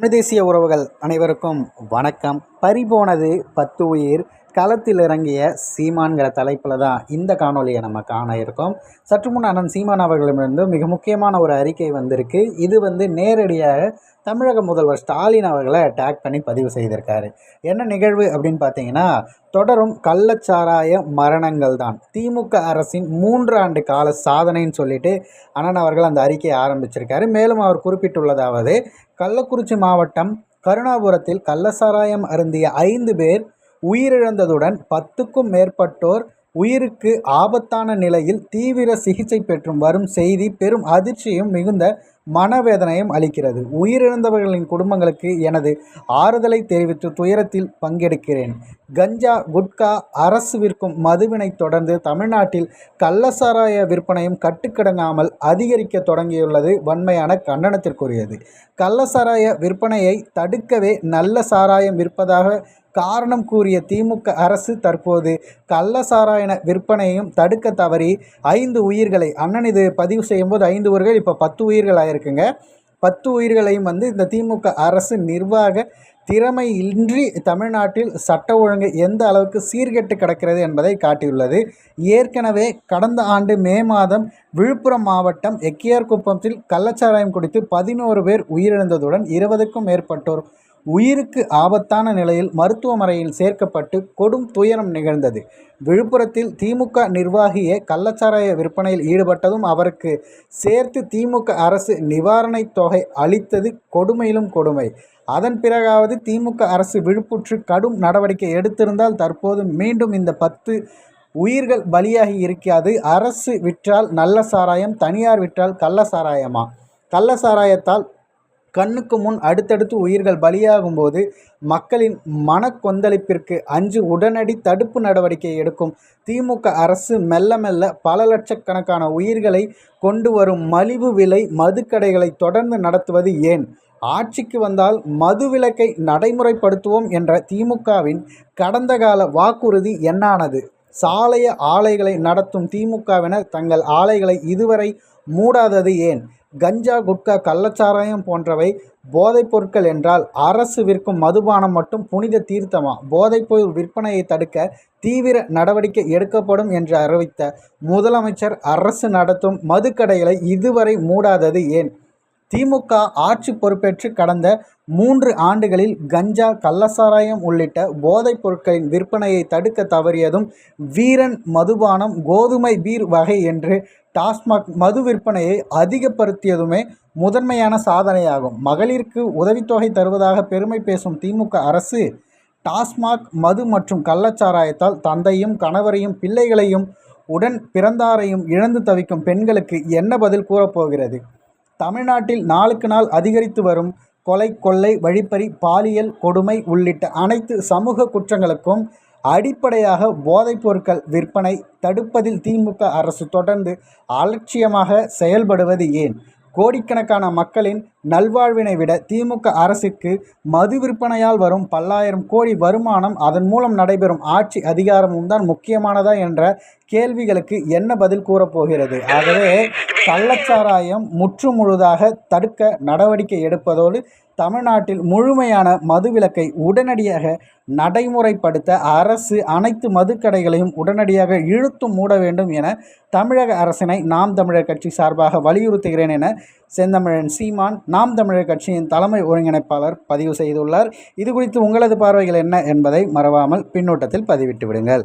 தமிழ் தேசிய உறவுகள் அனைவருக்கும் வணக்கம். பறிபோனது பத்து உயிர் களத்தில் இறங்கிய சீமான்கிற தலைப்பில் தான் இந்த காணொலியை நம்ம காண இருக்கோம். சற்று முன் அண்ணன் சீமான் அவர்களிடமிருந்து மிக முக்கியமான ஒரு அறிக்கை வந்திருக்கு. இது வந்து நேரடியாக தமிழக முதல்வர் ஸ்டாலின் அவர்களை டேக் பண்ணி பதிவு செய்திருக்காரு. என்ன நிகழ்வு அப்படின்னு பார்த்தீங்கன்னா தொடரும் கள்ளச்சாராய மரணங்கள் தான். திமுக அரசின் மூன்று ஆண்டு கால சாதனைன்னு சொல்லிட்டு அண்ணன் அவர்கள் அந்த அறிக்கையை ஆரம்பிச்சிருக்காரு. மேலும் அவர் குறிப்பிட்டுள்ளதாவது கள்ளக்குறிச்சி மாவட்டம் கருணாபுரத்தில் கள்ளசாராயம் அருந்திய ஐந்து பேர் உயிரிழந்ததுடன் பத்துக்கும் மேற்பட்டோர் உயிருக்கு ஆபத்தான நிலையில் தீவிர சிகிச்சை பெற்றும் வரும் செய்தி பெரும் அதிர்ச்சியும் மிகுந்த மனவேதனையும் அளிக்கிறது. உயிரிழந்தவர்களின் குடும்பங்களுக்கு எனது ஆறுதலை தெரிவித்து துயரத்தில் பங்கெடுக்கிறேன். கஞ்சா குட்கா அரசு விற்கும் மதுவினை தொடர்ந்து தமிழ்நாட்டில் கள்ளசாராய விற்பனையும் கட்டுக்கடங்காமல் அதிகரிக்க தொடங்கியுள்ளது வன்மையான கண்டனத்திற்குரியது. கள்ளசாராய விற்பனையை தடுக்கவே நல்ல சாராயம் விற்பதாக காரணம் கூறிய திமுக அரசு தற்போது கள்ள சாராயண விற்பனையும் தடுக்க தவறி ஐந்து உயிர்களை அண்ணன் இது பதிவு செய்யும்போது ஐந்து உயிர்கள் இப்போ பத்து உயிர்கள் ஆயிருக்குங்க. பத்து உயிர்களையும் வந்து இந்த திமுக அரசு நிர்வாக திறமை இன்றி தமிழ்நாட்டில் சட்ட ஒழுங்கு எந்த அளவுக்கு சீர்கெட்டு கிடக்கிறது என்பதை காட்டியுள்ளது. ஏற்கனவே கடந்த ஆண்டு மே மாதம் விழுப்புரம் மாவட்டம் எக்கியார்குப்பத்தில் கள்ளச்சாராயம் குடித்து பதினோரு பேர் உயிரிழந்ததுடன் இருபதுக்கும் மேற்பட்டோர் உயிருக்கு ஆபத்தான நிலையில் மருத்துவமனையில் சேர்க்கப்பட்டு கொடும் துயரம் நிகழ்ந்தது. விழுப்புரத்தில் திமுக நிர்வாகியே கள்ளச்சாராய விற்பனையில் ஈடுபட்டதும் அவருக்கு சேர்த்து திமுக அரசு நிவாரணத் தொகை அளித்தது கொடுமையிலும் கொடுமை. அதன் பிறகாவது திமுக அரசு விழுப்புற்று கடும் நடவடிக்கை எடுத்திருந்தால் தற்போது மீண்டும் இந்த பத்து உயிர்கள் பலியாகி இருக்காது அரசு விற்றால் நல்ல சாராயம் தனியார் விற்றால் கள்ள சாராயமா கள்ள சாராயத்தால் கண்ணுக்கு முன் அடுத்தடுத்து உயிர்கள் பலியாகும் போது மக்களின் மனக்கொந்தளிப்பிற்கு அஞ்சு உடனடி தடுப்பு நடவடிக்கை எடுக்கும். திமுக அரசு மெல்ல மெல்ல பல லட்சக்கணக்கான உயிர்களை கொண்டு வரும் மலிவு விலை மதுக்கடைகளை தொடர்ந்து நடத்துவது ஏன்? ஆட்சிக்கு வந்தால் மது விலக்கை நடைமுறைப்படுத்துவோம் என்ற திமுகவின் கடந்த கால வாக்குறுதி என்னானது? சாலைய ஆலைகளை நடத்தும் திமுகவினர் தங்கள் ஆலைகளை இதுவரை மூடாதது ஏன்? கஞ்சா குட்கா கள்ளச்சாராயம் போன்றவை போதைப் பொருட்கள் என்றால் அரசு விற்கும் மதுபானம் மட்டும் புனித தீர்த்தமா? போதைப்பொருள் விற்பனையை தடுக்க தீவிர நடவடிக்கை எடுக்கப்படும் என்று அறிவித்த முதலமைச்சர் அரசு நடத்தும் மதுக்கடைகளை இதுவரை மூடாதது ஏன்? திமுக ஆட்சி பொறுப்பேற்று கடந்த மூன்று ஆண்டுகளில் கஞ்சா கள்ளசாராயம் உள்ளிட்ட போதைப் பொருட்களின் விற்பனையை தடுக்க தவறியதும் வீரன் மதுபானம் கோதுமை பீர் வகை என்று டாஸ்மாக் மது விற்பனையை அதிகப்படுத்தியதுமே முதன்மையான சாதனையாகும். மகளிருக்கு உதவித்தொகை தருவதாக பெருமை பேசும் திமுக அரசு டாஸ்மாக் மது மற்றும் கள்ளச்சாராயத்தால் தந்தையும் கணவரையும் பிள்ளைகளையும் உடன் பிறந்தாரையும் இழந்து தவிக்கும் பெண்களுக்கு என்ன பதில் கூறப்போகிறது? தமிழ்நாட்டில் நாளுக்கு நாள் அதிகரித்து வரும் கொலை கொள்ளை வழிப்பறி பாலியல் கொடுமை உள்ளிட்ட அனைத்து சமூக குற்றங்களுக்கும் அடிப்படையாக போதைப் பொருட்கள் விற்பனை தடுப்பதில் திமுக அரசு தொடர்ந்து அலட்சியமாக செயல்படுவது ஏன்? கோடிக்கணக்கான மக்களின் நல்வாழ்வினை விட திமுக அரசுக்கு மது விற்பனையால் வரும் பல்லாயிரம் கோடி வருமானம் அதன் மூலம் நடைபெறும் ஆட்சி அதிகாரமும் தான் முக்கியமானதா என்ற கேள்விகளுக்கு என்ன பதில் கூறப்போகிறது ஆகவே கள்ளச்சாராயம் முற்று முழுதாக தடுக்க நடவடிக்கை எடுப்பதோடு தமிழ்நாட்டில் முழுமையான மதுவிலக்கை உடனடியாக நடைமுறைப்படுத்த அரசு அனைத்து மதுக்கடைகளையும் உடனடியாக இழுத்து மூட வேண்டும் என தமிழக அரசினை நாம் தமிழர் கட்சி சார்பாக வலியுறுத்துகிறேன் என செந்தமிழன் சீமான் நாம் தமிழர் கட்சியின் தலைமை ஒருங்கிணைப்பாளர் பதிவு செய்துள்ளார். இது குறித்து உங்களது பார்வைகள் என்ன என்பதை மறவாமல் பின்னூட்டத்தில் பதிவிட்டு விடுங்கள்.